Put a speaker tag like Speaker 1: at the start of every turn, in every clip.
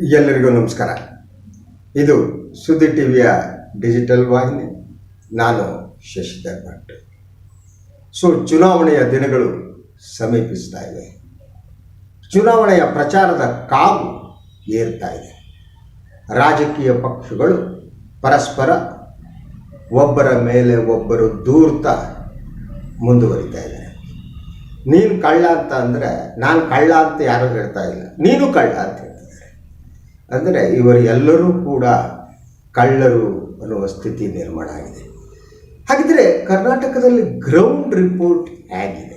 Speaker 1: ಎಲ್ಲರಿಗೂ ನಮಸ್ಕಾರ. ಇದು ಸುದ್ದಿ ಟಿವಿಯ ಡಿಜಿಟಲ್ ವಾಹಿನಿ. ನಾನು ಶಶಿಧರ್ ಭಟ್. ಸೊ, ಚುನಾವಣೆಯ ದಿನಗಳು ಸಮೀಪಿಸ್ತಾ ಇವೆ ಚುನಾವಣೆಯ ಪ್ರಚಾರದ ಕಾವು ಏರ್ತಾ ಇದೆ. ರಾಜಕೀಯ ಪಕ್ಷಗಳು ಪರಸ್ಪರ ಒಬ್ಬರ ಮೇಲೆ ಒಬ್ಬರು ದೂರ್ತಾ ಮುಂದುವರಿತಾ ಇದ್ದಾರೆ. ನೀನು ಕಳ್ಳ ಅಂತ ಅಂದರೆ ನಾನು ಕಳ್ಳ ಅಂತ ಯಾರೂ ಹೇಳ್ತಾ ಇಲ್ಲ. ನೀನು ಕಳ್ಳ ಅಂತ ಅಂದರೆ ಇವರೆಲ್ಲರೂ ಕೂಡ ಕಳ್ಳರು ಅನ್ನುವ ಸ್ಥಿತಿ ನಿರ್ಮಾಣ ಆಗಿದೆ. ಹಾಗಿದ್ರೆ ಕರ್ನಾಟಕದಲ್ಲಿ ಗ್ರೌಂಡ್ ರಿಪೋರ್ಟ್ ಹೇಗಿದೆ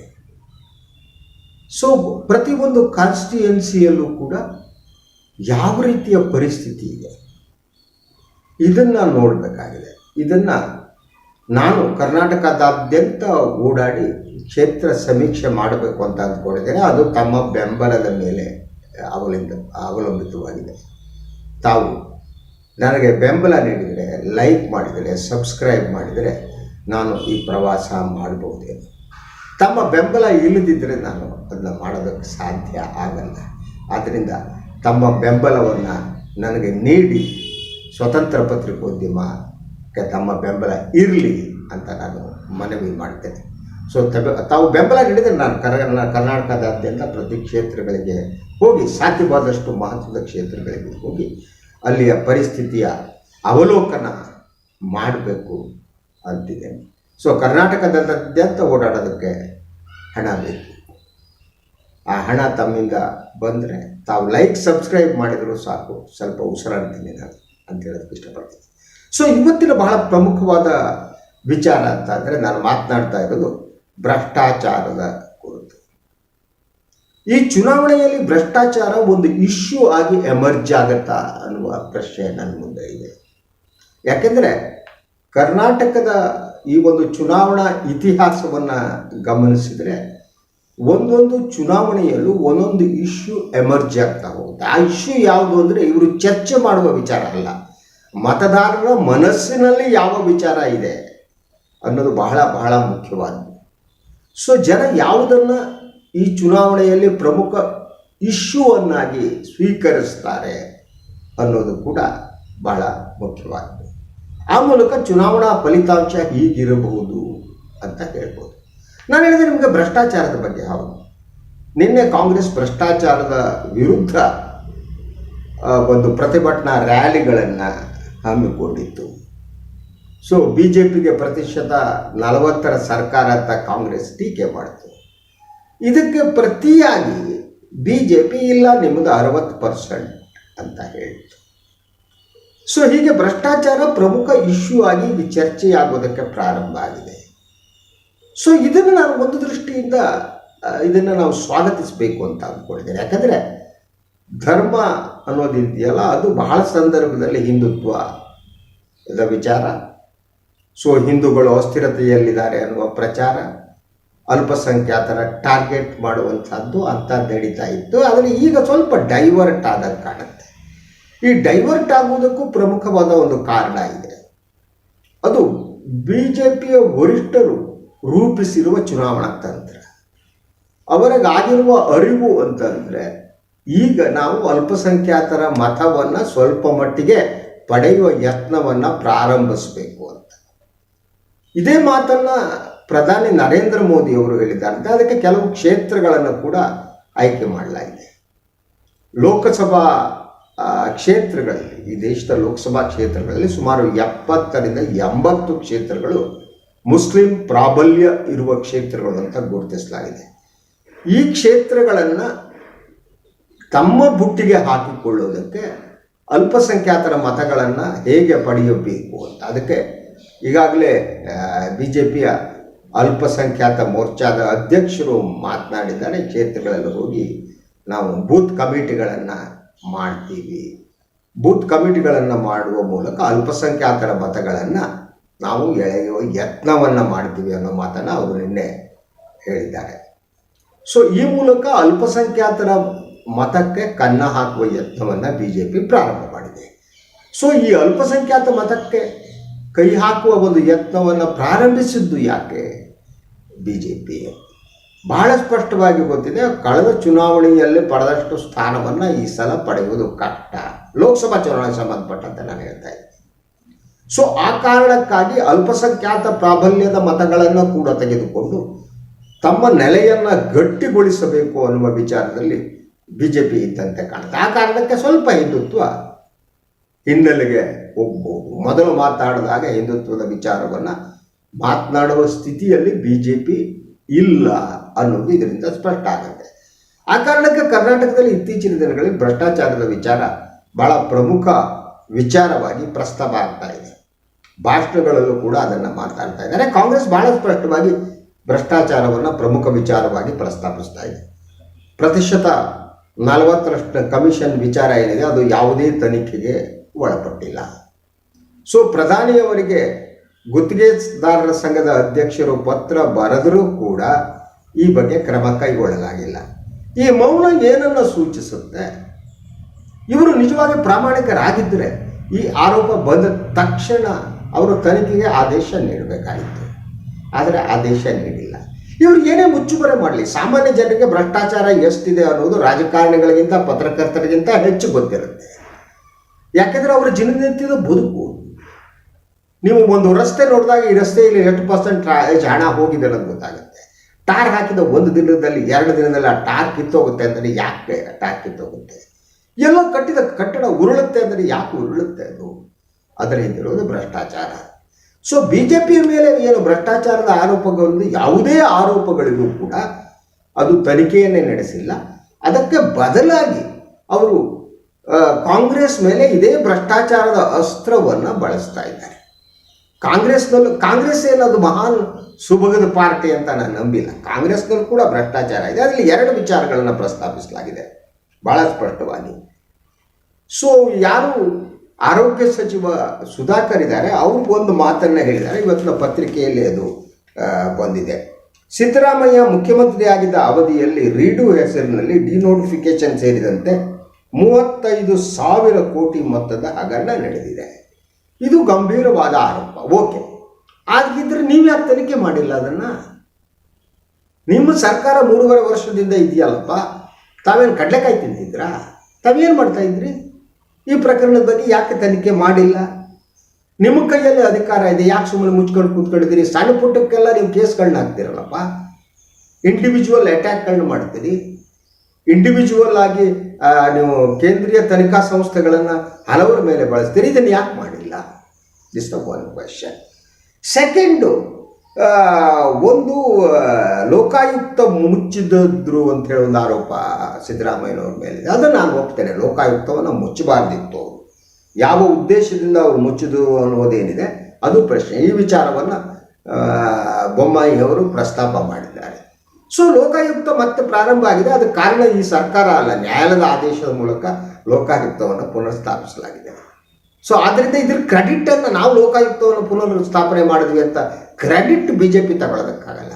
Speaker 1: ಸೊ ಪ್ರತಿಯೊಂದು ಕಾನ್ಸ್ಟಿಟ್ಯುಯೆನ್ಸಿಯಲ್ಲೂ ಕೂಡ ಯಾವ ರೀತಿಯ ಪರಿಸ್ಥಿತಿ ಇದೆ? ಇದನ್ನು ನೋಡಬೇಕಾಗಿದೆ. ಇದನ್ನು ನಾನು ಕರ್ನಾಟಕದಾದ್ಯಂತ ಓಡಾಡಿ ಕ್ಷೇತ್ರ ಸಮೀಕ್ಷೆ ಮಾಡಬೇಕು ಅಂತ ಅಂದ್ಕೊಂಡಿದ್ದೇನೆ. ಅದು ತಮ್ಮ ಬೆಂಬಲದ ಮೇಲೆ ಅವಲಂಬ ಅವಲಂಬಿತವಾಗಿದೆ. ತಾವು ನನಗೆ ಬೆಂಬಲ ನೀಡಿದರೆ ಲೈಕ್ ಮಾಡಿದರೆ ಸಬ್ಸ್ಕ್ರೈಬ್ ಮಾಡಿದರೆ ನಾನು ಈ ಪ್ರವಾಸ ಮಾಡಬಹುದೇನು ತಮ್ಮ ಬೆಂಬಲ ಇಲ್ಲದಿದ್ದರೆ ನಾನು ಅದನ್ನು ಮಾಡೋದಕ್ಕೆ ಸಾಧ್ಯ ಆಗಲ್ಲ. ಆದ್ದರಿಂದ ತಮ್ಮ ಬೆಂಬಲವನ್ನು ನನಗೆ ನೀಡಿ, ಸ್ವತಂತ್ರ ಪತ್ರಿಕೋದ್ಯಮಕ್ಕೆ ತಮ್ಮ ಬೆಂಬಲ ಇರಲಿ ಅಂತ ನಾನು ಮನವಿ ಮಾಡ್ತೇನೆ. ಸೊ ತಾವು ಬೆಂಬಲ ನೀಡಿದರೆ ನಾನು ಕರ ಕರ್ನಾಟಕದಾದ್ಯಂತ ಪ್ರತಿ ಕ್ಷೇತ್ರಗಳಿಗೆ ಹೋಗಿ ಸಾಧ್ಯವಾದಷ್ಟು ಮಹತ್ವದ ಕ್ಷೇತ್ರಗಳಿಗೆ ಹೋಗಿ ಅಲ್ಲಿಯ ಪರಿಸ್ಥಿತಿಯ ಅವಲೋಕನ ಮಾಡಬೇಕು ಅಂತಿದೆ. ಸೊ ಕರ್ನಾಟಕದಾದ್ಯಂತ ಓಡಾಡೋದಕ್ಕೆ ಹಣ ಬೇಕು. ಆ ಹಣ ತಮ್ಮಿಂದ ಬಂದರೆ ತಾವು ಲೈಕ್ ಸಬ್ಸ್ಕ್ರೈಬ್ ಮಾಡಿದರೂ ಸಾಕು. ಸ್ವಲ್ಪ ಉಸಿರಾಡ್ತೀನಿ ನಾನು ಅಂತ ಹೇಳೋದಕ್ಕೆ ಇಷ್ಟಪಡ್ತೀನಿ. ಸೊ ಇವತ್ತಿನ ಬಹಳ ಪ್ರಮುಖವಾದ ವಿಚಾರ ಅಂತ ಅಂದರೆ ನಾನು ಮಾತನಾಡ್ತಾ ಇರೋದು ಭ್ರಷ್ಟಾಚಾರದ ಈ ಚುನಾವಣೆಯಲ್ಲಿ ಭ್ರಷ್ಟಾಚಾರ ಒಂದು ಇಶ್ಯೂ ಆಗಿ ಎಮರ್ಜ್ ಆಗತ್ತಾ ಅನ್ನುವ ಪ್ರಶ್ನೆ ನನ್ನ ಮುಂದೆ ಇದೆ. ಯಾಕೆಂದರೆ ಕರ್ನಾಟಕದ ಈ ಒಂದು ಚುನಾವಣಾ ಇತಿಹಾಸವನ್ನು ಗಮನಿಸಿದರೆ ಒಂದೊಂದು ಚುನಾವಣೆಯಲ್ಲೂ ಒಂದೊಂದು ಇಶ್ಯೂ ಎಮರ್ಜ್ ಆಗ್ತಾ ಹೋಗುತ್ತೆ. ಆ ಇಶ್ಯೂ ಯಾವುದು ಅಂದರೆ ಇವರು ಚರ್ಚೆ ಮಾಡುವ ವಿಚಾರ ಅಲ್ಲ. ಮತದಾರರ ಮನಸ್ಸಿನಲ್ಲಿ ಯಾವ ವಿಚಾರ ಇದೆ ಅನ್ನೋದು ಬಹಳ ಬಹಳ ಮುಖ್ಯವಾದ ಸೊ ಜನ ಯಾವುದನ್ನು ಈ ಚುನಾವಣೆಯಲ್ಲಿ ಪ್ರಮುಖ ಇಶ್ಯೂವನ್ನಾಗಿ ಸ್ವೀಕರಿಸ್ತಾರೆ ಅನ್ನೋದು ಕೂಡ ಬಹಳ ಮುಖ್ಯವಾಗಿದೆ. ಆ ಮೂಲಕ ಚುನಾವಣಾ ಫಲಿತಾಂಶ ಹೀಗಿರಬಹುದು ಅಂತ ಹೇಳ್ಬೋದು. ನಾನು ಹೇಳಿದೆ ನಿಮಗೆ ಭ್ರಷ್ಟಾಚಾರದ ಬಗ್ಗೆ, ಹೌದು. ನಿನ್ನೆ ಕಾಂಗ್ರೆಸ್ ಭ್ರಷ್ಟಾಚಾರದ ವಿರುದ್ಧ ಒಂದು ಪ್ರತಿಭಟನಾ ರ್ಯಾಲಿಗಳನ್ನು ಹಮ್ಮಿಕೊಂಡಿತ್ತು. ಸೊ ಬಿ ಜೆ ಪಿಗೆ ಪ್ರತಿಶತ ನಲವತ್ತರ ಸರ್ಕಾರ ಅಂತ ಕಾಂಗ್ರೆಸ್ ಟೀಕೆ ಮಾಡಿತು. ಇದಕ್ಕೆ ಪ್ರತಿಯಾಗಿ ಬಿ ಜೆ ಪಿ ಇಲ್ಲ ನಿಮ್ಮದು ಅರವತ್ತು ಪರ್ಸೆಂಟ್ ಅಂತ ಹೇಳಿತು ಸೊ ಹೀಗೆ ಭ್ರಷ್ಟಾಚಾರ ಪ್ರಮುಖ ಇಶ್ಯೂ ಆಗಿ ಇದು ಚರ್ಚೆಯಾಗೋದಕ್ಕೆ ಪ್ರಾರಂಭ ಆಗಿದೆ. ಸೊ ಇದನ್ನು ನಾನು ಒಂದು ದೃಷ್ಟಿಯಿಂದ ಇದನ್ನು ನಾವು ಸ್ವಾಗತಿಸಬೇಕು ಅಂತ ಅಂದ್ಕೊಂಡಿದ್ದೇನೆ. ಯಾಕಂದರೆ ಧರ್ಮ ಅನ್ನೋದಿದೆಯಲ್ಲ ಅದು ಬಹಳ ಸಂದರ್ಭದಲ್ಲಿ ಹಿಂದುತ್ವದ ವಿಚಾರ. ಸೊ ಹಿಂದೂಗಳು ಅಸ್ಥಿರತೆಯಲ್ಲಿದ್ದಾರೆ ಅನ್ನುವ ಪ್ರಚಾರ. ಅಲ್ಪಸಂಖ್ಯಾತರ ಟಾರ್ಗೆಟ್ ಮಾಡುವಂಥದ್ದು ಅಂತ ನಡೀತಾ ಇತ್ತು. ಆದರೆ ಈಗ ಸ್ವಲ್ಪ ಡೈವರ್ಟ್ ಆದಂಗೆ ಕಾಣುತ್ತೆ. ಈ ಡೈವರ್ಟ್ ಆಗುವುದಕ್ಕೂ ಪ್ರಮುಖವಾದ ಒಂದು ಕಾರಣ ಇದೆ. ಅದು ಬಿ ಜೆ ಪಿಯ ವರಿಷ್ಠರು ರೂಪಿಸಿರುವ ಚುನಾವಣಾ ತಂತ್ರ. ಅವರಿಗಾಗಿರುವ ಅರಿವು ಅಂತಂದರೆ ಈಗ ನಾವು ಅಲ್ಪಸಂಖ್ಯಾತರ ಮತವನ್ನು ಸ್ವಲ್ಪ ಮಟ್ಟಿಗೆ ಪಡೆಯುವ ಯತ್ನವನ್ನು ಪ್ರಾರಂಭಿಸಬೇಕು ಅಂತ. ಇದೇ ಮಾತನ್ನು ಪ್ರಧಾನಿ ನರೇಂದ್ರ ಮೋದಿ ಅವರು ಹೇಳಿದ್ದಾರೆ ಅದಕ್ಕೆ ಕೆಲವು ಕ್ಷೇತ್ರಗಳನ್ನು ಕೂಡ ಆಯ್ಕೆ ಮಾಡಲಾಗಿದೆ. ಲೋಕಸಭಾ ಕ್ಷೇತ್ರಗಳಲ್ಲಿ, ಈ ದೇಶದ ಲೋಕಸಭಾ ಕ್ಷೇತ್ರಗಳಲ್ಲಿ ಸುಮಾರು ಎಪ್ಪತ್ತರಿಂದ ಎಂಬತ್ತು ಕ್ಷೇತ್ರಗಳು ಮುಸ್ಲಿಂ ಪ್ರಾಬಲ್ಯ ಇರುವ ಕ್ಷೇತ್ರಗಳು ಅಂತ ಗುರುತಿಸಲಾಗಿದೆ. ಈ ಕ್ಷೇತ್ರಗಳನ್ನು ತಮ್ಮ ಬುಟ್ಟಿಗೆ ಹಾಕಿಕೊಳ್ಳೋದಕ್ಕೆ ಅಲ್ಪಸಂಖ್ಯಾತರ ಮತಗಳನ್ನು ಹೇಗೆ ಪಡೆಯಬೇಕು ಅಂತ. ಅದಕ್ಕೆ ಈಗಾಗಲೇ ಬಿ ಜೆ ಪಿಯ ಅಲ್ಪಸಂಖ್ಯಾತ ಮೋರ್ಚಾದ ಅಧ್ಯಕ್ಷರು ಮಾತನಾಡಿದ್ದಾರೆ ಕ್ಷೇತ್ರಗಳಲ್ಲಿ ಹೋಗಿ ನಾವು ಬೂತ್ ಕಮಿಟಿಗಳನ್ನು ಮಾಡ್ತೀವಿ. ಬೂತ್ ಕಮಿಟಿಗಳನ್ನು ಮಾಡುವ ಮೂಲಕ ಅಲ್ಪಸಂಖ್ಯಾತರ ಮತಗಳನ್ನು ನಾವು ಎಳೆಯುವ ಯತ್ನವನ್ನು ಮಾಡ್ತೀವಿ ಅನ್ನೋ ಮಾತನ್ನು ಅವರು ನಿನ್ನೆ ಹೇಳಿದ್ದಾರೆ. ಸೊ ಈ ಮೂಲಕ ಅಲ್ಪಸಂಖ್ಯಾತರ ಮತಕ್ಕೆ ಕನ್ನ ಹಾಕುವ ಯತ್ನವನ್ನು ಬಿ ಜೆ ಪಿ ಪ್ರಾರಂಭ ಮಾಡಿದೆ. ಸೊ ಈ ಅಲ್ಪಸಂಖ್ಯಾತ ಮತಕ್ಕೆ ಕೈ ಹಾಕುವ ಒಂದು ಯತ್ನವನ್ನು ಪ್ರಾರಂಭಿಸಿದ್ದು ಯಾಕೆ? ಬಿ ಜೆ ಪಿ ಬಹಳ ಸ್ಪಷ್ಟವಾಗಿ ಗೊತ್ತಿದೆ, ಕಳೆದ ಚುನಾವಣೆಯಲ್ಲಿ ಪಡೆದಷ್ಟು ಸ್ಥಾನವನ್ನು ಈ ಸಲ ಪಡೆಯುವುದು ಕಷ್ಟ. ಲೋಕಸಭಾ ಚುನಾವಣೆಗೆ ಸಂಬಂಧಪಟ್ಟಂತೆ ನಾನು ಹೇಳ್ತಾ ಇದ್ದೀನಿ. ಸೊ ಆ ಕಾರಣಕ್ಕಾಗಿ ಅಲ್ಪಸಂಖ್ಯಾತ ಪ್ರಾಬಲ್ಯದ ಮತಗಳನ್ನು ಕೂಡ ತೆಗೆದುಕೊಂಡು ತಮ್ಮ ನೆಲೆಯನ್ನು ಗಟ್ಟಿಗೊಳಿಸಬೇಕು ಅನ್ನುವ ವಿಚಾರದಲ್ಲಿ ಬಿ ಜೆ ಪಿ ಇದ್ದಂತೆ ಕಾಣುತ್ತೆ. ಆ ಕಾರಣಕ್ಕೆ ಸ್ವಲ್ಪ ಹಿಂದುತ್ವ ಹಿನ್ನೆಲೆಗೆ ಹೋಗ್ಬೋದು. ಮೊದಲು ಮಾತಾಡಿದಾಗ ಹಿಂದುತ್ವದ ವಿಚಾರವನ್ನು ಮಾತನಾಡುವ ಸ್ಥಿತಿಯಲ್ಲಿ ಬಿ ಜೆ ಪಿ ಇಲ್ಲ ಅನ್ನೋದು ಇದರಿಂದ ಸ್ಪಷ್ಟ ಆಗುತ್ತೆ. ಆ ಕಾರಣಕ್ಕೆ ಕರ್ನಾಟಕದಲ್ಲಿ ಇತ್ತೀಚಿನ ದಿನಗಳಲ್ಲಿ ಭ್ರಷ್ಟಾಚಾರದ ವಿಚಾರ ಬಹಳ ಪ್ರಮುಖ ವಿಚಾರವಾಗಿ ಪ್ರಸ್ತಾಪ ಆಗ್ತಾ ಇದೆ. ಭಾಷಣಗಳಲ್ಲೂ ಕೂಡ ಅದನ್ನು ಮಾತಾಡ್ತಾ ಇದ್ದಾರೆ. ಕಾಂಗ್ರೆಸ್ ಬಹಳ ಸ್ಪಷ್ಟವಾಗಿ ಭ್ರಷ್ಟಾಚಾರವನ್ನು ಪ್ರಮುಖ ವಿಚಾರವಾಗಿ ಪ್ರಸ್ತಾಪಿಸ್ತಾ ಇದೆ. ಪ್ರತಿಶತ ನಲವತ್ತರಷ್ಟು ಕಮಿಷನ್ ವಿಚಾರ ಏನಿದೆ, ಅದು ಯಾವುದೇ ತನಿಖೆಗೆ ಒಳಪಟ್ಟಿಲ್ಲ. ಸೊ, ಪ್ರಧಾನಿಯವರಿಗೆ ಗುತ್ತಿಗೆದಾರರ ಸಂಘದ ಅಧ್ಯಕ್ಷರು ಪತ್ರ ಬರೆದರೂ ಕೂಡ ಈ ಬಗ್ಗೆ ಕ್ರಮ ಕೈಗೊಳ್ಳಲಾಗಿಲ್ಲ. ಈ ಮೌನ ಏನನ್ನು ಸೂಚಿಸುತ್ತೆ? ಇವರು ನಿಜವಾಗಿ ಪ್ರಾಮಾಣಿಕರಾಗಿದ್ದರೆ ಈ ಆರೋಪ ಬಂದ ತಕ್ಷಣ ಅವರು ತನಿಖೆಗೆ ಆದೇಶ ನೀಡಬೇಕಾಗಿತ್ತು. ಆದರೆ ಆದೇಶ ನೀಡಿಲ್ಲ. ಇವರು ಏನೇ ಮುಚ್ಚುಮರೆ ಮಾಡಲಿ, ಸಾಮಾನ್ಯ ಜನರಿಗೆ ಭ್ರಷ್ಟಾಚಾರ ಎಷ್ಟಿದೆ ಅನ್ನೋದು ರಾಜಕಾರಣಿಗಳಿಗಿಂತ, ಪತ್ರಕರ್ತರಿಗಿಂತ ಹೆಚ್ಚು ಗೊತ್ತಿರುತ್ತೆ. ಯಾಕೆಂದರೆ ಅವರ ದಿನನಿತ್ಯದ ಬದುಕು ನೀವು ಒಂದು ರಸ್ತೆ ನೋಡಿದಾಗ ಈ ರಸ್ತೆಯಲ್ಲಿ ಎಷ್ಟು ಪರ್ಸೆಂಟ್ ಹಣ ಹೋಗಿದೆ ಅನ್ನೋದು ಗೊತ್ತಾಗುತ್ತೆ. ಟಾರ್ ಹಾಕಿದ ಒಂದು ದಿನದಲ್ಲಿ, ಎರಡು ದಿನದಲ್ಲಿ ಆ ಟಾರ್ ಕಿತ್ತೋಗುತ್ತೆ ಅಂದರೆ ಯಾಕೆ ಟಾರ್ ಕಿತ್ತೋಗುತ್ತೆ? ಎಲ್ಲ ಕಟ್ಟಿದ ಕಟ್ಟಡ ಉರುಳುತ್ತೆ ಅಂದರೆ ಯಾಕೆ ಉರುಳುತ್ತೆ ಅದು? ಅದರ ಹಿಂದಿರುವುದು ಭ್ರಷ್ಟಾಚಾರ. ಸೊ ಬಿ ಜೆ ಪಿಯ ಮೇಲೆ ಏನು ಭ್ರಷ್ಟಾಚಾರದ ಆರೋಪಗಳನ್ನು ಯಾವುದೇ ಆರೋಪಗಳಿಗೂ ಕೂಡ ಅದು ತನಿಖೆಯನ್ನೇ ನಡೆಸಿಲ್ಲ. ಅದಕ್ಕೆ ಬದಲಾಗಿ ಅವರು ಕಾಂಗ್ರೆಸ್ ಮೇಲೆ ಇದೇ ಭ್ರಷ್ಟಾಚಾರದ ಅಸ್ತ್ರವನ್ನು ಬಳಸ್ತಾ ಇದ್ದಾರೆ. ಕಾಂಗ್ರೆಸ್ನಲ್ಲೂ ಕಾಂಗ್ರೆಸ್ ಏನದು ಮಹಾನ್ ಸುಭಗದ ಪಾರ್ಟಿ ಅಂತ ನಾನು ನಂಬಿಲ್ಲ. ಕಾಂಗ್ರೆಸ್ನಲ್ಲೂ ಕೂಡ ಭ್ರಷ್ಟಾಚಾರ ಇದೆ. ಅದರಲ್ಲಿ ಎರಡು ವಿಚಾರಗಳನ್ನು ಪ್ರಸ್ತಾಪಿಸಲಾಗಿದೆ. ಬಹಳ ಸ್ಪಷ್ಟವಾಗಿ. ಸೊ ಯಾರು ಆರೋಗ್ಯ ಸಚಿವ ಸುಧಾಕರ್ ಇದ್ದಾರೆ, ಅವರು ಒಂದು ಮಾತನ್ನು ಹೇಳಿದ್ದಾರೆ. ಇವತ್ತಿನ ಪತ್ರಿಕೆಯಲ್ಲಿ ಅದು ಬಂದಿದೆ. ಸಿದ್ದರಾಮಯ್ಯ ಮುಖ್ಯಮಂತ್ರಿಯಾಗಿದ್ದ ಅವಧಿಯಲ್ಲಿ ರೀಡು ಹೆಸರಿನಲ್ಲಿ ಡಿನೋಟಿಫಿಕೇಶನ್ ಸೇರಿದಂತೆ ಮೂವತ್ತೈದು ಸಾವಿರ ಕೋಟಿ ಮೊತ್ತದ ಹಗರಣ ನಡೆದಿದೆ. ಇದು ಗಂಭೀರವಾದ ಆರೋಪ. ಓಕೆ ಆಗಿದ್ರೆ ನೀವು ಯಾಕೆ ತನಿಖೆ ಮಾಡಿಲ್ಲ ಅದನ್ನು? ನಿಮ್ಮ ಸರ್ಕಾರ ಮೂರುವರೆ ವರ್ಷದಿಂದ ಇದೆಯಲ್ಲಪ್ಪ. ತಾವೇನು ಕಡಲೆಕಾಯಿ ತಿಂದಿದ್ರಾ ತಾವೇನು ಮಾಡ್ತಾ ಇದ್ರಿ? ಈ ಪ್ರಕರಣದ ಬಗ್ಗೆ ಯಾಕೆ ತನಿಖೆ ಮಾಡಿಲ್ಲ? ನಿಮ್ಮ ಕೈಯಲ್ಲಿ ಅಧಿಕಾರ ಇದೆ, ಯಾಕೆ ಸುಮ್ಮನೆ ಮುಚ್ಕೊಂಡು ಕೂತ್ಕೊಂಡಿದ್ದೀರಿ? ಸಣ್ಣ ಪುಟ್ಟಕ್ಕೆಲ್ಲ ನೀವು ಕೇಸ್ಗಳನ್ನ ಹಾಕ್ತಿರಲ್ಲಪ್ಪ. ಇಂಡಿವಿಜುವಲ್ ಅಟ್ಯಾಕ್ಗಳನ್ನ ಮಾಡ್ತೀರಿ. ಇಂಡಿವಿಜುವಲ್ ಆಗಿ ನೀವು ಕೇಂದ್ರೀಯ ತನಿಖಾ ಸಂಸ್ಥೆಗಳನ್ನು ಹಲವರ ಮೇಲೆ ಬಳಸ್ತೀರಿ, ಇದನ್ನು ಯಾಕೆ ಮಾಡಿಲ್ಲ? This the one question second ಒಂದು ಲೋಕಾಯುಕ್ತ ಮುಚ್ಚಿದ್ರು ಅಂತ ಹೇಳಿ ಒಂದು ಆರೋಪ ಸಿದ್ದರಾಮಯ್ಯನವ್ರ ಮೇಲೆ ಅದನ್ನು ನಾನು ಒಪ್ತೇನೆ. ಲೋಕಾಯುಕ್ತವನ್ನು ಮುಚ್ಚಬಾರ್ದಿತ್ತು. ಯಾವ ಉದ್ದೇಶದಿಂದ ಅವರು ಮುಚ್ಚಿದ್ರು ಅನ್ನೋದೇನಿದೆ, ಅದು ಪ್ರಶ್ನೆ. ಈ ವಿಚಾರವನ್ನು ಬೊಮ್ಮಾಯಿ ಅವರು ಪ್ರಸ್ತಾಪ ಮಾಡಿದ್ದಾರೆ. ಸೊ ಲೋಕಾಯುಕ್ತ ಮತ್ತೆ ಪ್ರಾರಂಭ ಆಗಿದೆ. ಅದಕ್ಕೆ ಕಾರಣ ಈ ಸರ್ಕಾರ ಅಲ್ಲ. ನ್ಯಾಯಾಲಯದ ಆದೇಶದ ಮೂಲಕ ಲೋಕಾಯುಕ್ತವನ್ನು ಪುನರ್ಸ್ಥಾಪಿಸಲಾಗಿದೆ. ಸೊ ಆದ್ದರಿಂದ ಇದ್ರ ಕ್ರೆಡಿಟನ್ನು ನಾವು ಲೋಕಾಯುಕ್ತವನ್ನು ಪುನರ್ ಸ್ಥಾಪನೆ ಮಾಡಿದ್ವಿ ಅಂತ ಕ್ರೆಡಿಟ್ ಬಿ ಜೆ ಪಿ ತಗೊಳ್ಳೋದಕ್ಕಾಗಲ್ಲ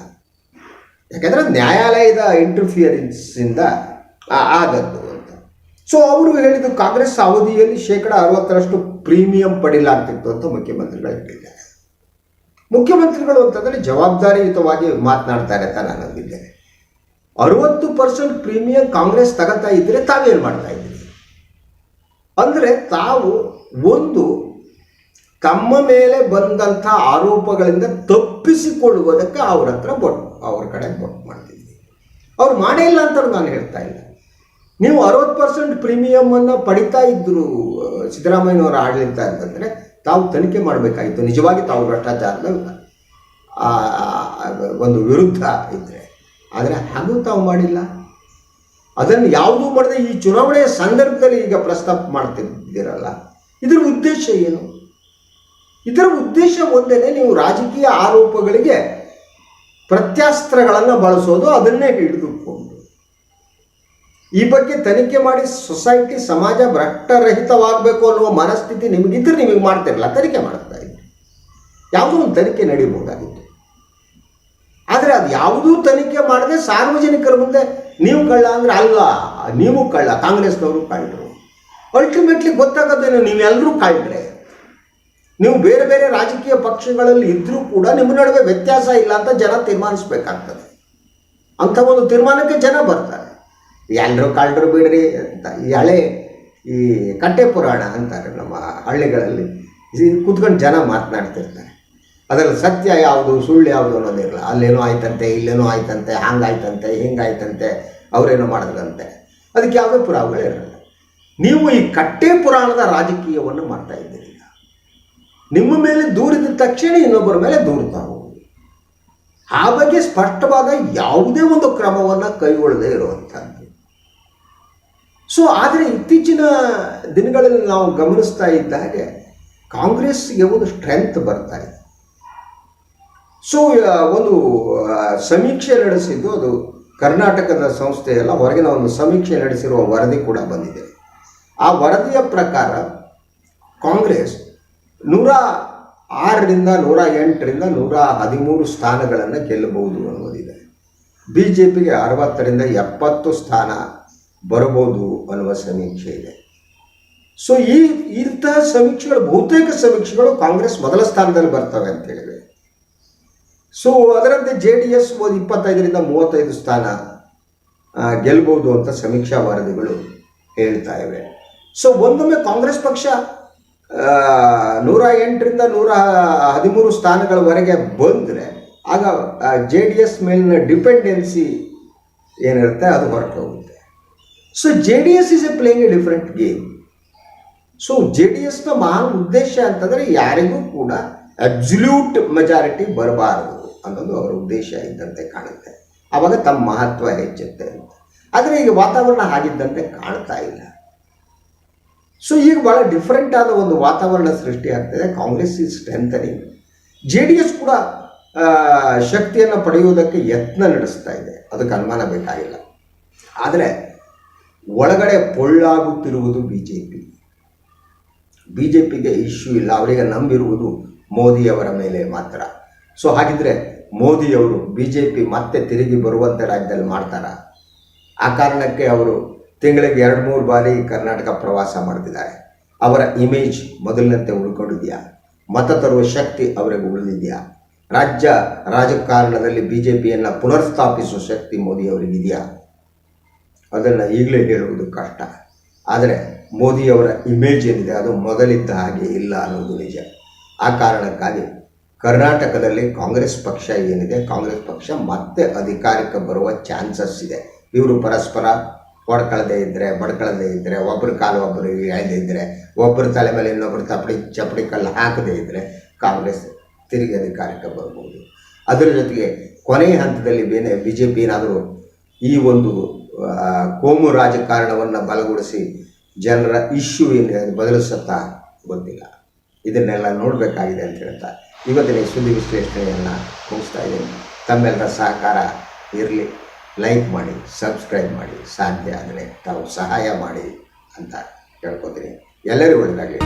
Speaker 1: ಯಾಕಂದರೆ ನ್ಯಾಯಾಲಯದ ಇಂಟರ್ಫಿಯರೆನ್ಸಿಂದ ಆಗದ್ದು ಅಂತ. ಸೊ ಅವರು ಹೇಳಿದ್ದು ಕಾಂಗ್ರೆಸ್ ಅವಧಿಯಲ್ಲಿ ಶೇಕಡ ಅರವತ್ತರಷ್ಟು ಪ್ರೀಮಿಯಂ ಪಡಿಲಾಗ್ತಿತ್ತು ಅಂತ ಮುಖ್ಯಮಂತ್ರಿಗಳು ಹೇಳಿದ್ದಾರೆ. ಮುಖ್ಯಮಂತ್ರಿಗಳು ಅಂತಂದರೆ ಜವಾಬ್ದಾರಿಯುತವಾಗಿ ಮಾತನಾಡ್ತಾರೆ ಅಂತ ನಾನು ಅಂದಿದ್ದೇನೆ ಅರುವತ್ತು ಪರ್ಸೆಂಟ್ ಪ್ರೀಮಿಯಂ ಕಾಂಗ್ರೆಸ್ ತಗೋತಾ ಇದ್ದರೆ ತಾವೇನು ಮಾಡ್ತಾ ಇದ್ದೀರಿ? ಅಂದರೆ ತಾವು ಒಂದು, ತಮ್ಮ ಮೇಲೆ ಬಂದಂಥ ಆರೋಪಗಳಿಂದ ತಪ್ಪಿಸಿಕೊಳ್ಳುವುದಕ್ಕೆ ಅವ್ರ ಹತ್ರ ಬೊಟ್ಟು ಅವ್ರ ಕಡೆ ಬೊಟ್ಟು ಮಾಡ್ತಿದ್ದೀವಿ ಅವ್ರು ಮಾಡೇ ಇಲ್ಲ ಅಂತ ನಾನು ಹೇಳ್ತಾ ಇಲ್ಲ. ನೀವು ಅರವತ್ತು ಪರ್ಸೆಂಟ್ ಪ್ರೀಮಿಯಮನ್ನು ಪಡಿತಾ ಇದ್ದರು ಸಿದ್ದರಾಮಯ್ಯನವರ ಆಡಳಿತ ಅಂತಂದರೆ ತಾವು ತನಿಖೆ ಮಾಡಬೇಕಾಗಿತ್ತು. ನಿಜವಾಗಿ ತಾವು ಭ್ರಷ್ಟಾಚಾರದ ಒಂದು ವಿರುದ್ಧ ಇದ್ದರೆ ಆದರೆ ಹಾಗೂ ತಾವು ಮಾಡಿಲ್ಲ. ಅದನ್ನು ಯಾವುದೂ ಮಾಡದೆ ಈ ಚುನಾವಣೆಯ ಸಂದರ್ಭದಲ್ಲಿ ಈಗ ಪ್ರಸ್ತಾಪ ಮಾಡ್ತಿದ್ದೀರಲ್ಲ, ಇದರ ಉದ್ದೇಶ ಏನು? ಇದರ ಉದ್ದೇಶ ಒಂದೇನೆ, ನೀವು ರಾಜಕೀಯ ಆರೋಪಗಳಿಗೆ ಪ್ರತ್ಯಾಸ್ತ್ರಗಳನ್ನು ಬಳಸೋದು, ಅದನ್ನೇ ಹಿಡಿದುಕೊಂಡು. ಈ ಬಗ್ಗೆ ತನಿಖೆ ಮಾಡಿ ಸೊಸೈಟಿ ಸಮಾಜ ಭ್ರಷ್ಟರಹಿತವಾಗಬೇಕು ಅನ್ನುವ ಮನಸ್ಥಿತಿ ನಿಮಗಿದ್ರೆ ನಿಮಗೆ ಮಾಡ್ತಿರಲ್ಲ, ತನಿಖೆ ಮಾಡ್ತಾ ಇದ್ದೀವಿ ಯಾವುದೋ ಒಂದು ತನಿಖೆ ನಡೀಬಹುದಾಗಿತ್ತು. ಆದರೆ ಅದು ಯಾವುದೂ ತನಿಖೆ ಮಾಡದೆ ಸಾರ್ವಜನಿಕರ ಮುಂದೆ ನೀವು ಕಳ್ಳ ಅಂದರೆ ಅಲ್ಲ, ನೀವು ಕಳ್ಳ, ಕಾಂಗ್ರೆಸ್ನವರು ಕಳ್ಳರು ಅಲ್ಟಿಮೇಟ್ಲಿ ಗೊತ್ತಾಗೋದೇನು ನೀವೆಲ್ಲರೂ ಕಳ್ಳರೆ ನೀವು ಬೇರೆ ಬೇರೆ ರಾಜಕೀಯ ಪಕ್ಷಗಳಲ್ಲಿ ಇದ್ದರೂ ಕೂಡ ನಿಮ್ಮ ನಡುವೆ ವ್ಯತ್ಯಾಸ ಇಲ್ಲ ಅಂತ ಜನ ತೀರ್ಮಾನಿಸಬೇಕಾಗ್ತದೆ. ಅಂಥ ಒಂದು ತೀರ್ಮಾನಕ್ಕೆ ಜನ ಬರ್ತಾರೆ. ಎಲ್ಲರೂ ಕಳ್ಳರು ಬಿಡ್ರಿ ಅಂತ. ಈ ಹಳೆ, ಈ ಕಟ್ಟೆ ಪುರಾಣ ಅಂತಾರೆ ನಮ್ಮ ಹಳ್ಳಿಗಳಲ್ಲಿ. ಕುತ್ಕೊಂಡು ಜನ ಮಾತನಾಡ್ತಿರ್ತಾರೆ. ಅದರಲ್ಲಿ ಸತ್ಯ ಯಾವುದು, ಸುಳ್ಳು ಯಾವುದು ಅನ್ನೋದಿರಲ್ಲ ಅಲ್ಲೇನೋ ಆಯ್ತಂತೆ, ಇಲ್ಲೇನೋ ಆಯ್ತಂತೆ, ಹಂಗಾಯ್ತಂತೆ, ಹಿಂಗಾಯ್ತಂತೆ, ಅವರೇನೋ ಮಾಡಿದ್ರಂತೆ. ಅದಕ್ಕೆ ಯಾವುದೇ ಪುರಾವೆಗಳು ಇರಲ್ಲ. ನೀವು ಈ ಕಟ್ಟೆ ಪುರಾಣದ ರಾಜಕೀಯವನ್ನು ಮಾಡ್ತಾ ಇದ್ದೀರಿ. ನಿಮ್ಮ ಮೇಲೆ ದೂರಿದ ತಕ್ಷಣ ಇನ್ನೊಬ್ಬರ ಮೇಲೆ ದೂರ್ತಾ ಹೋಗಿ ಆ ಬಗ್ಗೆ ಸ್ಪಷ್ಟವಾದ ಯಾವುದೇ ಒಂದು ಕ್ರಮವನ್ನು ಕೈಗೊಳ್ಳದೆ ಇರುವಂಥದ್ದು. ಸೊ ಆದರೆ ಇತ್ತೀಚಿನ ದಿನಗಳಲ್ಲಿ ನಾವು ಗಮನಿಸ್ತಾ ಇದ್ದ ಹಾಗೆ ಕಾಂಗ್ರೆಸ್ಗೆ ಒಂದು ಸ್ಟ್ರೆಂತ್ ಬರ್ತಾ ಇದೆ. ಸೊ ಒಂದು ಸಮೀಕ್ಷೆ ನಡೆಸಿದ್ದು ಅದು ಕರ್ನಾಟಕದ ಸಂಸ್ಥೆಯಲ್ಲ, ಹೊರಗಿನ ಒಂದು ಸಮೀಕ್ಷೆ ನಡೆಸಿರುವ ವರದಿ ಕೂಡ ಬಂದಿದೆ. ಆ ವರದಿಯ ಪ್ರಕಾರ ಕಾಂಗ್ರೆಸ್ ನೂರ ಆರರಿಂದ ನೂರ ಎಂಟರಿಂದ ನೂರ ಹದಿಮೂರು ಸ್ಥಾನಗಳನ್ನು ಗೆಲ್ಲಬಹುದು ಅನ್ನೋದಿದೆ. ಬಿ ಜೆ ಪಿಗೆ ಅರವತ್ತರಿಂದ ಎಪ್ಪತ್ತು ಸ್ಥಾನ ಬರಬಹುದು ಅನ್ನುವ ಸಮೀಕ್ಷೆ ಇದೆ. ಸೊ ಈ ಇಂತಹ ಸಮೀಕ್ಷೆಗಳು, ಬಹುತೇಕ ಸಮೀಕ್ಷೆಗಳು ಕಾಂಗ್ರೆಸ್ ಮೊದಲ ಸ್ಥಾನದಲ್ಲಿ ಬರ್ತವೆ ಅಂತ ಹೇಳಿವೆ ಸೊ ಅದರಂತೆ ಜೆ ಡಿ ಎಸ್ ಒಂದು ಇಪ್ಪತ್ತೈದರಿಂದ ಮೂವತ್ತೈದು ಸ್ಥಾನ ಗೆಲ್ಬಹುದು ಅಂತ ಸಮೀಕ್ಷಾ ವರದಿಗಳು ಹೇಳ್ತಾ ಇವೆ. ಸೊ ಒಂದೊಮ್ಮೆ ಕಾಂಗ್ರೆಸ್ ಪಕ್ಷ ನೂರ ಎಂಟರಿಂದ ನೂರ ಹದಿಮೂರು ಸ್ಥಾನಗಳವರೆಗೆ ಬಂದರೆ, ಆಗ ಜೆ ಡಿ ಎಸ್ ಮೇಲಿನ ಡಿಪೆಂಡೆನ್ಸಿ ಏನಿರುತ್ತೆ, ಅದು ಹೊರಟು ಹೋಗುತ್ತೆ so J D S is a playing a different game so J D ಎಸ್ನ ಮಹಾನ್ ಉದ್ದೇಶ ಅಂತಂದರೆ ಯಾರಿಗೂ ಕೂಡ ಅಬ್ಸಲ್ಯೂಟ್ ಮೆಜಾರಿಟಿ ಬರಬಾರದು ಅನ್ನೋದು ಅವರ ಉದ್ದೇಶ ಇದ್ದಂತೆ ಕಾಣುತ್ತೆ. ಆವಾಗ ತಮ್ಮ ಮಹತ್ವ ಹೆಚ್ಚುತ್ತೆ ಅಂತ. ಆದರೆ ಈಗ ವಾತಾವರಣ ಹಾಗಿದ್ದಂತೆ ಕಾಣ್ತಾ ಇಲ್ಲ. ಸೊ ಈಗ ಭಾಳ ಡಿಫ್ರೆಂಟ್ ಆದ ಒಂದು ವಾತಾವರಣ ಸೃಷ್ಟಿ ಆಗ್ತದೆ Congress is strengthening J D S ಕೂಡ ಶಕ್ತಿಯನ್ನು ಪಡೆಯುವುದಕ್ಕೆ ಯತ್ನ ನಡೆಸ್ತಾ ಇದೆ. ಅದಕ್ಕೆ ಅನುಮಾನ ಬೇಕಾಗಿಲ್ಲ. ಆದರೆ ಒಳಗಡೆ ಪೊಳ್ಳಾಗುತ್ತಿರುವುದು B J P B J ಪಿಗೆ ಇಶ್ಯೂ ಇಲ್ಲ, ಅವರಿಗೆ ನಂಬಿರುವುದು ಮೋದಿಯವರ ಮೇಲೆ ಮಾತ್ರ. ಸೊ ಹಾಗಿದ್ರೆ ಮೋದಿಯವರು ಬಿ ಜೆ ಪಿ ಮತ್ತೆ ತಿರುಗಿ ಬರುವಂತೆ ರಾಜ್ಯದಲ್ಲಿ ಮಾಡ್ತಾರ? ಆ ಕಾರಣಕ್ಕೆ ಅವರು ತಿಂಗಳಿಗೆ ಎರಡು, ಮೂರು ಬಾರಿ ಕರ್ನಾಟಕ ಪ್ರವಾಸ ಮಾಡ್ತಿದ್ದಾರೆ. ಅವರ ಇಮೇಜ್ ಮೊದಲಿನಂತೆ ಉಳ್ಕೊಂಡಿದೆಯಾ? ಮತ ತರುವ ಶಕ್ತಿ ಅವರಿಗೆ ಉಳಿದಿದೆಯಾ? ರಾಜ್ಯ ರಾಜಕಾರಣದಲ್ಲಿ ಬಿ ಜೆ ಪಿಯನ್ನು ಪುನರ್ಸ್ಥಾಪಿಸುವ ಶಕ್ತಿ ಮೋದಿಯವರಿಗಿದೆಯಾ? ಅದನ್ನು ಈಗಲೇ ಹೇಳುವುದು ಕಷ್ಟ. ಆದರೆ ಮೋದಿಯವರ ಇಮೇಜ್ ಏನಿದೆ ಅದು ಮೊದಲಿದ್ದ ಹಾಗೆ ಇಲ್ಲ ಅನ್ನೋದು ನಿಜ. ಆ ಕಾರಣಕ್ಕಾಗಿ ಕರ್ನಾಟಕದಲ್ಲಿ ಕಾಂಗ್ರೆಸ್ ಪಕ್ಷ ಏನಿದೆ, ಕಾಂಗ್ರೆಸ್ ಪಕ್ಷ ಮತ್ತೆ ಅಧಿಕಾರಕ್ಕೆ ಬರುವ ಚಾನ್ಸಸ್ ಇದೆ. ಇವರು ಪರಸ್ಪರ ಹೊಡ್ಕೊಳ್ಳದೆ ಇದ್ದರೆ ಬಡ್ಕೊಳ್ಳದೆ ಇದ್ದರೆ ಒಬ್ಬರ ಕಾಲು ಒಬ್ಬರು ಇದ್ದರೆ ಒಬ್ಬರ ತಲೆ ಮೇಲೆ ಇನ್ನೊಬ್ಬರು ತಪ್ಪಡಿ ಚಪ್ಪಡಿ ಕಲ್ಲು ಹಾಕದೇ ಇದ್ದರೆ ಕಾಂಗ್ರೆಸ್ ತಿರುಗಿ ಅಧಿಕಾರಕ್ಕೆ ಬರ್ಬೋದು. ಅದರ ಜೊತೆಗೆ ಕೊನೆಯ ಹಂತದಲ್ಲಿ ಬೇನೆ ಬಿ ಜೆ ಪಿ ಏನಾದರೂ ಈ ಒಂದು ಕೋಮು ರಾಜಕಾರಣವನ್ನು ಬಲಗೊಳಿಸಿ ಜನರ ಇಶ್ಯೂ ಏನು ಬದಲಿಸುತ್ತಾ ಗೊತ್ತಿಲ್ಲ. ಇದನ್ನೆಲ್ಲ ನೋಡಬೇಕಾಗಿದೆ ಅಂತ ಹೇಳ್ತಾ ಇವತ್ತಿನ ಸುದ್ದಿ ವಿಶ್ಲೇಷಣೆಯನ್ನು ಮುಗಿಸ್ತಾ ಇದ್ದೀನಿ. ತಮ್ಮೆಲ್ಲರ ಸಹಕಾರ ಇರಲಿ ಲೈಕ್ ಮಾಡಿ ಸಬ್ಸ್ಕ್ರೈಬ್ ಮಾಡಿ. ಸಾಧ್ಯ ಆದರೆ ತಾವು ಸಹಾಯ ಮಾಡಿ ಅಂತ ಹೇಳ್ಕೊತೀನಿ. ಎಲ್ಲರಿಗೂ ಒಳ್ಳೆಯದಾಗಲಿ